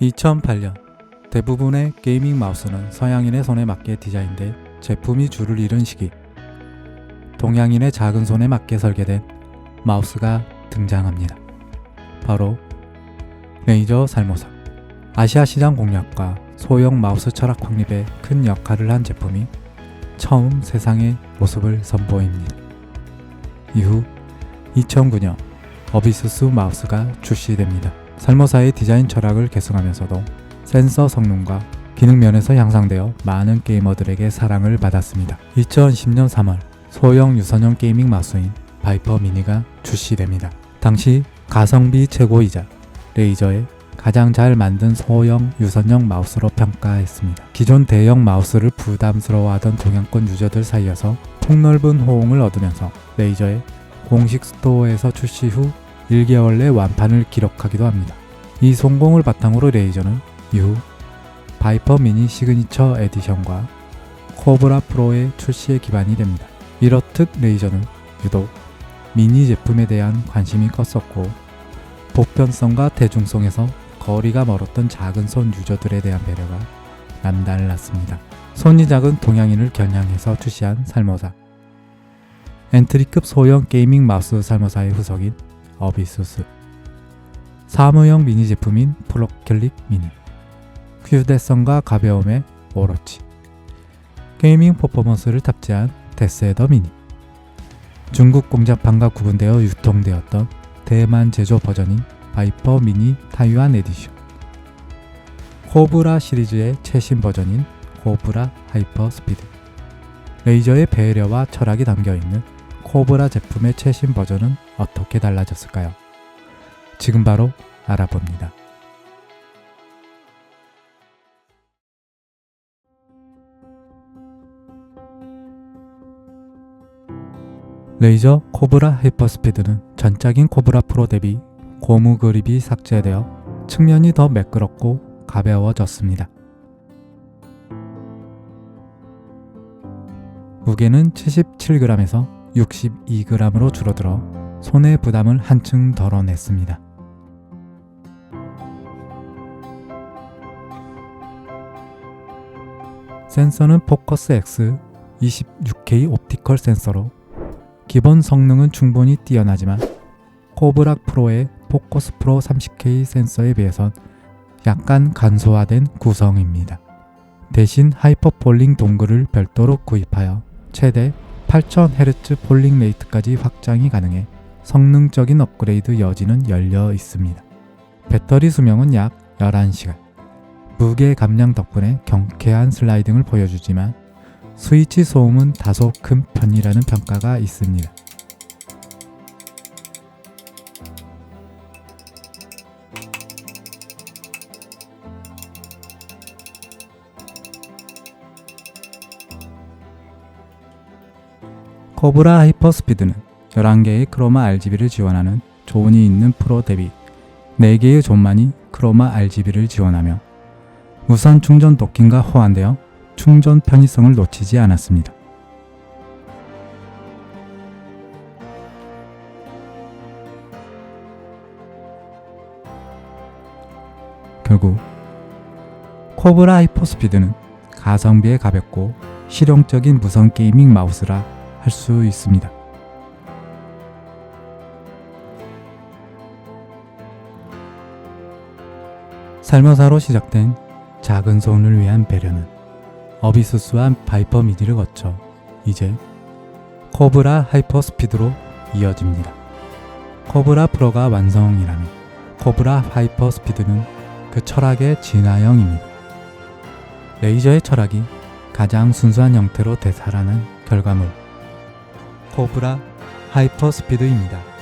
2008년 대부분의 게이밍 마우스는 서양인의 손에 맞게 디자인돼 제품이 줄을 잃은 시기 동양인의 작은 손에 맞게 설계된 마우스가 등장합니다. 바로 레이저 살모사 아시아 시장 공략과 소형 마우스 철학 확립에 큰 역할을 한 제품이 처음 세상의 모습을 선보입니다. 이후 2009년 어비스스 마우스가 출시됩니다. 살모사의 디자인 철학을 계승하면서도 센서 성능과 기능 면에서 향상되어 많은 게이머들에게 사랑을 받았습니다. 2010년 3월 소형 유선형 게이밍 마우스인 바이퍼 미니가 출시됩니다. 당시 가성비 최고이자 레이저의 가장 잘 만든 소형 유선형 마우스로 평가했습니다. 기존 대형 마우스를 부담스러워하던 동양권 유저들 사이에서 폭넓은 호응을 얻으면서 레이저의 공식 스토어에서 출시 후 1개월 내 완판을 기록하기도 합니다. 이 성공을 바탕으로 레이저는 이후 바이퍼 미니 시그니처 에디션과 코브라 프로의 출시에 기반이 됩니다. 이렇듯 레이저는 유독 미니 제품에 대한 관심이 컸었고 보편성과 대중성에서 거리가 멀었던 작은 손 유저들에 대한 배려가 남달랐습니다. 손이 작은 동양인을 겨냥해서 출시한 살모사 엔트리급 소형 게이밍 마우스 살모사의 후속인 어비수스 사무용 미니 제품인 프로클릭 미니. 휴대성과 가벼움의 오로치 게이밍 퍼포먼스를 탑재한 데스헤더 미니. 중국 공장판과 구분되어 유통되었던 대만 제조 버전인 바이퍼 미니 타이완 에디션. 코브라 시리즈의 최신 버전인 코브라 하이퍼 스피드. 레이저의 배려와 철학이 담겨있는 코브라 제품의 최신 버전은 어떻게 달라졌을까요? 지금 바로 알아봅니다. 레이저 코브라 하이퍼스피드는 전작인 코브라 프로 대비 고무 그립이 삭제되어 측면이 더 매끄럽고 가벼워졌습니다. 무게는 77g에서 62g으로 줄어들어 손의 부담을 한층 덜어냈습니다. 센서는 포커스 X 26K 옵티컬 센서로 기본 성능은 충분히 뛰어나지만 코브라 프로의 포커스 프로 30K 센서에 비해선 약간 간소화된 구성입니다. 대신 하이퍼 폴링 동글을 별도로 구입하여 최대 8000Hz 폴링 레이트까지 확장이 가능해 성능적인 업그레이드 여지는 열려 있습니다. 배터리 수명은 약 11시간. 무게 감량 덕분에 경쾌한 슬라이딩을 보여주지만 스위치 소음은 다소 큰 편이라는 평가가 있습니다. 코브라 하이퍼스피드는 11개의 크로마 RGB를 지원하는 존이 있는 프로 대비 4개의 존만이 크로마 RGB를 지원하며 무선 충전 도킹과 호환되어 충전 편의성을 놓치지 않았습니다. 결국 코브라 하이퍼스피드는 가성비에 가볍고 실용적인 무선 게이밍 마우스라 할 수 있습니다. 살모사로 시작된 작은 손을 위한 배려는 어비스스와 바이퍼 미니를 거쳐 이제 코브라 하이퍼 스피드로 이어집니다. 코브라 프로가 완성이라면 코브라 하이퍼 스피드는 그 철학의 진화형입니다. 레이저의 철학이 가장 순수한 형태로 되살아난 결과물 코브라 하이퍼 스피드입니다.